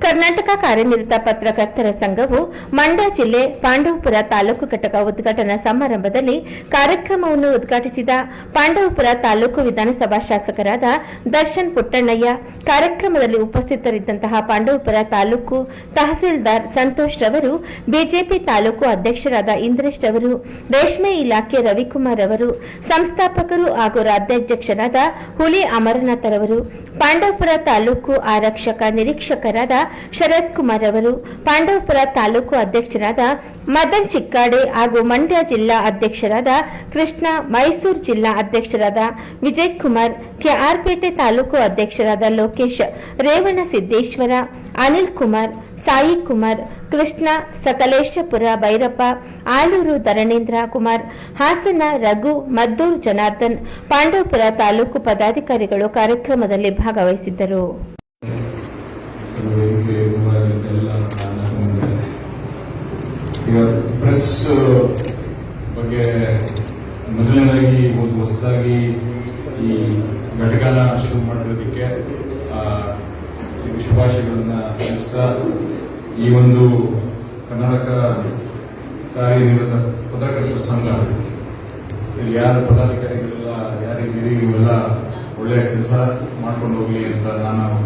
ಕರ್ನಾಟಕ ಕಾರ್ಯನಿರತ ಪತ್ರಕರ್ತರ ಸಂಘವು ಮಂಡ್ಯ ಜಿಲ್ಲೆ ಪಾಂಡವಪುರ ತಾಲೂಕು ಘಟಕ ಉದ್ಘಾಟನಾ ಸಮಾರಂಭದಲ್ಲಿ ಕಾರ್ಯಕ್ರಮವನ್ನು ಉದ್ಘಾಟಿಸಿದ ಪಾಂಡವಪುರ ತಾಲೂಕು ವಿಧಾನಸಭಾ ಶಾಸಕರಾದ ದರ್ಶನ್ ಪುಟ್ಟಣ್ಣಯ್ಯ, ಕಾರ್ಯಕ್ರಮದಲ್ಲಿ ಉಪಸ್ಥಿತರಿದ್ದಂತಹ ಪಾಂಡವಪುರ ತಾಲೂಕು ತಹಸೀಲ್ದಾರ್ ಸಂತೋಷ್ ರವರು, ಬಿಜೆಪಿ ತಾಲೂಕು ಅಧ್ಯಕ್ಷರಾದ ಇಂದ್ರೇಶ್ ರವರು, ರೇಷ್ಮೆ ಇಲಾಖೆ ರವಿಕುಮಾರ್ ಅವರು ಸಂಸ್ಥಾಪಕರು ಹಾಗೂ ರಾಜ್ಯಾಧ್ಯಕ್ಷರಾದ ಹುಲಿ ಅಮರನಾಥರವರು ಪಾಂಡವಪುರ ತಾಲೂಕು ಆರಕ್ಷಕ ನಿರೀಕ್ಷಕರಾದ ಶರತ್ ಕುಮಾರ್ ಅವರು ಪಾಂಡವಪುರ ತಾಲೂಕು ಅಧ್ಯಕ್ಷರಾದ ಮದನ್ ಚಿಕ್ಕಾಡೆ ಹಾಗೂ ಮಂಡ್ಯ ಜಿಲ್ಲಾ ಅಧ್ಯಕ್ಷರಾದ ಕೃಷ್ಣ, ಮೈಸೂರು ಜಿಲ್ಲಾ ಅಧ್ಯಕ್ಷರಾದ ವಿಜಯ್ ಕುಮಾರ್ ಕೆಆರ್ಪೇಟೆ ತಾಲೂಕು ಅಧ್ಯಕ್ಷರಾದ ಲೋಕೇಶ್ ರೇವಣ ಸಿದ್ದೇಶ್ವರ ಅನಿಲ್ ಕುಮಾರ್ ಸಾಯಿ ಕುಮಾರ್ ಕೃಷ್ಣ, ಸಕಲೇಶಪುರ ಭೈರಪ್ಪ, ಆಲೂರು ಧರಣೇಂದ್ರ ಕುಮಾರ್, ಹಾಸನ ರಘು, ಮದ್ದೂರು ಜನಾರ್ದನ್, ಪಾಂಡವಪುರ ತಾಲೂಕು ಪದಾಧಿಕಾರಿಗಳು ಕಾರ್ಯಕ್ರಮದಲ್ಲಿ ಭಾಗವಹಿಸಿದ್ದರು. ನಾನು. ಈಗ ಪ್ರೆಸ್ ಬಗ್ಗೆ ಮೊದಲನೇದಾಗಿ ಒಂದು ಹೊಸದಾಗಿ ಈ ಘಟಕನ ಶುರು ಮಾಡಿರೋದಕ್ಕೆ ಶುಭಾಶಯಗಳನ್ನ ತಿಳಿಸ್ತಾ ಈ ಒಂದು ಕರ್ನಾಟಕ ಕಾರ್ಯನಿರತ ಪತ್ರಕರ್ತರ ಸಂಘ ಯಾರ ಪದಾಧಿಕಾರಿಗಳೆಲ್ಲ ಯಾರಿಗೆ ಇವೆಲ್ಲ ಒಳ್ಳೆಯ ಕೆಲಸ ಮಾಡ್ಕೊಂಡು ಹೋಗಲಿ ಅಂತ ನಾನು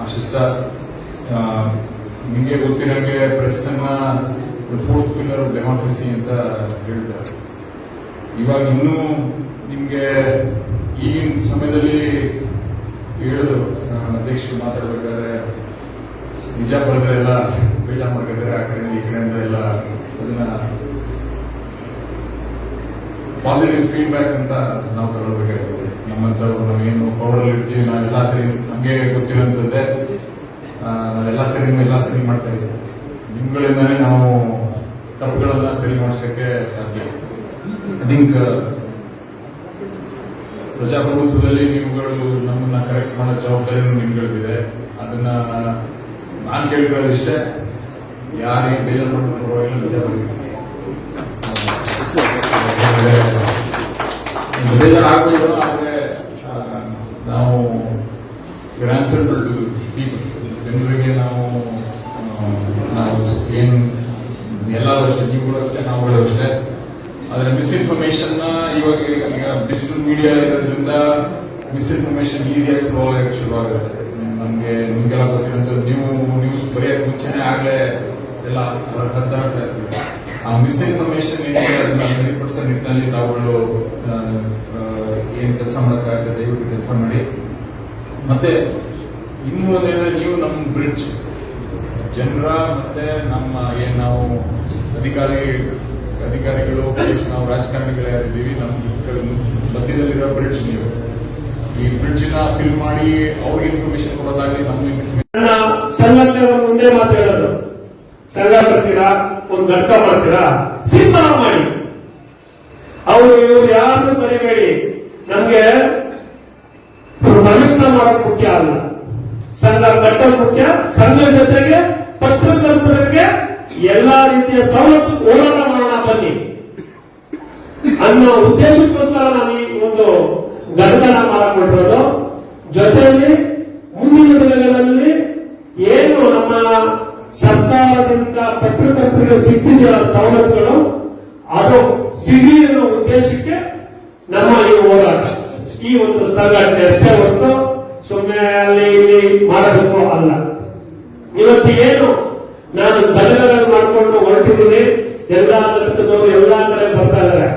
ಆಶಿಸ್ತಾ ನಿಮಗೆ ಗೊತ್ತಿರೋಂಗೆ ಪ್ರೆಸ್ ಅನ್ನ ಫೋರ್ತ್ ಪಿಲ್ಲರ್ ಡೆಮಾಕ್ರಸಿ ಅಂತ ಹೇಳ್ತಾರೆ ಇವಾಗ ಇನ್ನೂ ನಿಮಗೆ ಈಗಿನ ಸಮಯದಲ್ಲಿ ಹೇಳಿದ್ರು ಅಧ್ಯಕ್ಷರು ಮಾತಾಡ್ಬೇಕಾದ್ರೆ ನಿಜ ಬರೆದ್ರೆ ಎಲ್ಲ ಬೇಜಾರು ಮಾಡ್ಬೇಕಾದ್ರೆ ಆ ಕಡೆ ಈ ಕಡೆಯಿಂದ ಎಲ್ಲ ಅದನ್ನ ಪಾಸಿಟಿವ್ ಫೀಡ್ಬ್ಯಾಕ್ ಅಂತ ನಾವು ತಗೊಳ್ಬೇಕಾಗ್ತದೆ ನಮ್ಮಂಥವ್ರು ಏನು ಪೌಡರ್ ಇರ್ತೀವಿ ನಾವೆಲ್ಲ ಸರಿ ನಮಗೆ ಗೊತ್ತಿರೋಂಥದ್ದೇ. ನಾವೆಲ್ಲ ಸರಿ ಎಲ್ಲ ಸರಿ ಮಾಡ್ತಾ ಇದ್ದೀವಿ. ನಿಮ್ಗಳಿಂದಾನೆ ನಾವು ತಪ್ಪುಗಳನ್ನ ಸರಿ ಮಾಡಿಸೋಕ್ಕೆ ಸಾಧ್ಯ ಐ ಥಿಂಕ್ ಪ್ರಜಾಪ್ರಭುತ್ವದಲ್ಲಿ ನೀವುಗಳು ನಮ್ಮನ್ನ ಕರೆಕ್ಟ್ ಮಾಡೋ ಜವಾಬ್ದಾರಿನೂ ನಿಮ್ಗಳಿದೆ ಅದನ್ನ ನಾನು ಕೇಳ್ಕೊಳ್ಳೋದು ಇಷ್ಟೇ. ಯಾರಿಗೆ ಬೇಜಾರು ಮಾಡ್ಕೊಂಡು ಪರವಾಗಿಲ್ಲ ನಿಜ ಬರೀ ಬೇಜಾರು ಆಗ್ಬೋದು ಆದರೆ ನಾವು ಆನ್ಸರ್ಬಲ್ ಟು ಪೀಪಲ್ ಜನರಿಗೆ ನಾವು ನಾವು ಏನು ಎಲ್ಲರೂ ಅಷ್ಟೇ ನೀವುಗಳು ಅಷ್ಟೇ ನಾವುಗಳು ಅಷ್ಟೇ. ಆದರೆ ಮಿಸ್ಇನ್ಫಾರ್ಮೇಶನ್ ಇವಾಗ ಈಗ ಡಿಜಿಟಲ್ ಮೀಡಿಯಾ ಇರೋದ್ರಿಂದ ಮಿಸ್ಇನ್ಫಾರ್ಮೇಶನ್ ಈಸಿಯಾಗಿ ಫ್ಲೋ ಆಗಕ್ಕೆ ಶುರು ನಮಗೆ, ನಿಮಗೆಲ್ಲ ಗೊತ್ತಿರೋಂಥ ನೀವು ನ್ಯೂಸ್ ಬರೆಯೋಕೆ ಮುಂಚೆನೇ ಆಗಲೇ ಎಲ್ಲ ಹರಿದಾಡ್ತಾ ಇರ್ತೀವಿ ಮಿಸ್ಇನ್ಫಾರ್ಮೇಶನ್ ಏನಿದೆ ಅದನ್ನ ಸರಿಪಡಿಸೋ ನಿಟ್ಟಿನಲ್ಲಿ ತಾವುಗಳು ಏನು ಕೆಲಸ ಮಾಡೋಕ್ಕಾಗುತ್ತೆ ದಯವಿಟ್ಟು ಕೆಲಸ ಮಾಡಿ. ಮತ್ತೆ, ಇನ್ನೂ ನೀವು ನಮ್ಮ ಬ್ರಿಡ್ಜ್ ಜನರ ಮತ್ತೆ ನಮ್ಮ ಏನು ನಾವು ಅಧಿಕಾರಿ, ಅಧಿಕಾರಿಗಳು ಪ್ಲಸ್ ನಾವು ರಾಜಕಾರಣಿಗಳೇ ಆಗಿದ್ದೀವಿ ನಮ್ಮ ಮಧ್ಯದಲ್ಲಿರೋ ಬ್ರಿಡ್ಜ್ ನೀವು. ಈ ಬ್ರಿಡ್ಜ್ನ ಫಿಲ್ ಮಾಡಿ ಅವ್ರಿಗೆ ಇನ್ಫಾರ್ಮೇಶನ್ ಕೊಡೋದಾಗಲಿ ನಮ್ಗೆ ಸಂಘಟನೆ ಒಂದೇ ಮಾತು ಹೇಳೋದು. ಸಂಘ ಬರ್ತೀರಾ ಒಂದು ಅರ್ಥ ಮಾಡ್ತೀರಾ? ಸಿಂಹ ಮಾಡಿ. ಅವರು ಇವರು ಯಾರು ಮರಿಬೇಡಿ. ನಮ್ಗೆ ಮನಸ್ಸನ್ನ ಮಾಡೋದು ಮುಖ್ಯ ಅಲ್ಲ. ಸಂಘ ಘಟ್ಟ ಮುಖ್ಯ. ಸಂಘ ಜೊತೆಗೆ ಪತ್ರಕರ್ತರಿಗೆ ಎಲ್ಲಾ ರೀತಿಯ ಸವಲತ್ತು ಹೋರಾಟ ಮಾಡೋಣ ಬನ್ನಿ. ಅನ್ನೋ ಉದ್ದೇಶಕ್ಕೋಸ್ಕರ ನಾನು ಈ ಒಂದು ಗಂಧನ ಮಾಡಕೊಂಡಿರೋದು ಜೊತೆಯಲ್ಲಿ ಮುಂದಿನ ದಿನಗಳಲ್ಲಿ ಪತ್ರಕರ್ತರಿಗೆ ಸಿಕ್ಕಿದೆಯ ಸವಲತ್ತುಗಳು, ಅದು ಸಿಗಿ ಅನ್ನೋ ಉದ್ದೇಶಕ್ಕೆ ನಮ್ಮ ಈ ಹೋರಾಟ. ಈ ಒಂದು ಸಂಘಟನೆ ಅಷ್ಟೇ ಹೊರತು ಸುಮ್ಮನೆ ಅಲ್ಲಿ ಇಲ್ಲಿ ಮಾಡೋದಕ್ಕೂ ಅಲ್ಲ. ಇವತ್ತು ಏನು? ನಾನು ದಲಿತರನ್ನು ಮಾಡ್ಕೊಂಡು ಹೊರಟಿದ್ದೀನಿ. ಎಲ್ಲಾ ದಲಿತದವರು ಎಲ್ಲಾ ಕಡೆ ಬರ್ತಾ ಇದ್ದಾರೆ.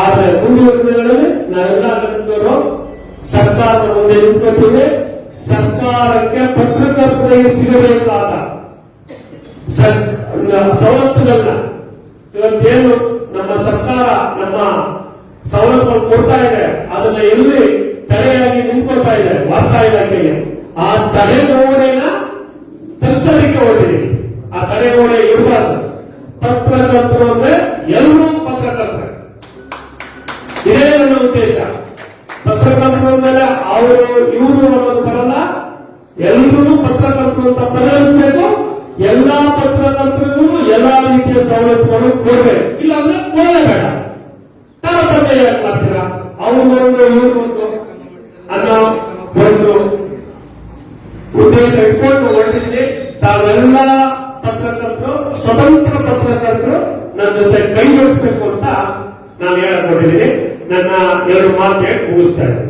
ಆದ್ರೆ ಮುಂದಿನ ದಿನಗಳಲ್ಲಿ ನಾವೆಲ್ಲಾ ದಲಿತರು ಸರ್ಕಾರದ ಮುಂದೆ ನಿಂತ್ಕೊತೀವಿ ಸರ್ಕಾರಕ್ಕೆ ಪತ್ರಕರ್ತರಿಗೆ ಸಿಗಬೇಕಾದ ಸವಲತ್ತುಗಳನ್ನ. ಇವತ್ತೇನು ನಮ್ಮ ಸರ್ಕಾರ ನಮ್ಮ ಸವಲತ್ತುಗಳು ಕೊಡ್ತಾ ಇದೆ, ಅದನ್ನ ಎಲ್ಲಿ ತಲೆಯಾಗಿ ನಿಂತ್ಕೊಳ್ತಾ ಇದೆ, ವಾರ್ತಾ ಇಲಾಖೆಗೆ, ಆ ತಲೆ ನೋವನೆಯನ್ನ ತರಿಸಲಿಕ್ಕೆ ಹೊರಟಿದೆ. ಆ ತಲೆ ತಡೆಗೋಡೆ ಇರಬಾರ್ದು. ಪತ್ರಕರ್ತರು ಅಂದ್ರೆ ಎಲ್ಲರೂ ಪತ್ರಕರ್ತರು. ಇದೇ ನನ್ನ ಉದ್ದೇಶ. ಪತ್ರಕರ್ತರು ಮೇಲೆ ಅವರು, ಇವರು ಅನ್ನೋದು ಬರಲ್ಲ ಎಲ್ಲರೂ ಪತ್ರಕರ್ತರು ಅಂತ ಎಲ್ಲಾ ಪತ್ರಕರ್ತರಿಗೂ ಎಲ್ಲಾ ರೀತಿಯ ಸವಲತ್ತುಗಳು ಕೊಡಬೇಕು. ಇಲ್ಲ ಅಂದ್ರೆ ಕೊಡಲೇಬೇಡ ತಾರತಮ್ಯ ಯಾಕೆ ಮಾಡ್ತೀರಾ ಅವ್ರು ಒಂದು ಇವ್ರು ಒಂದು ಅನ್ನೋ ಒಂದು ಉದ್ದೇಶ ಇಟ್ಕೊಂಡು ಹೊರಟಿದ್ವಿ ಎಲ್ಲ ಪತ್ರಕರ್ತರು, ಸ್ವತಂತ್ರ ಪತ್ರಕರ್ತರು ನನ್ನ ಜೊತೆ ಕೈ ಜೋಡಿಸ್ಬೇಕು ಅಂತ ನಾನು ಹೇಳಕ್ ಹೊರಟಿದ್ದೀನಿ ನನ್ನ ಎರಡು ಮಾತು ಹೇಳಿ ಮುಗಿಸ್ತಾ ಇದ್ದೀನಿ.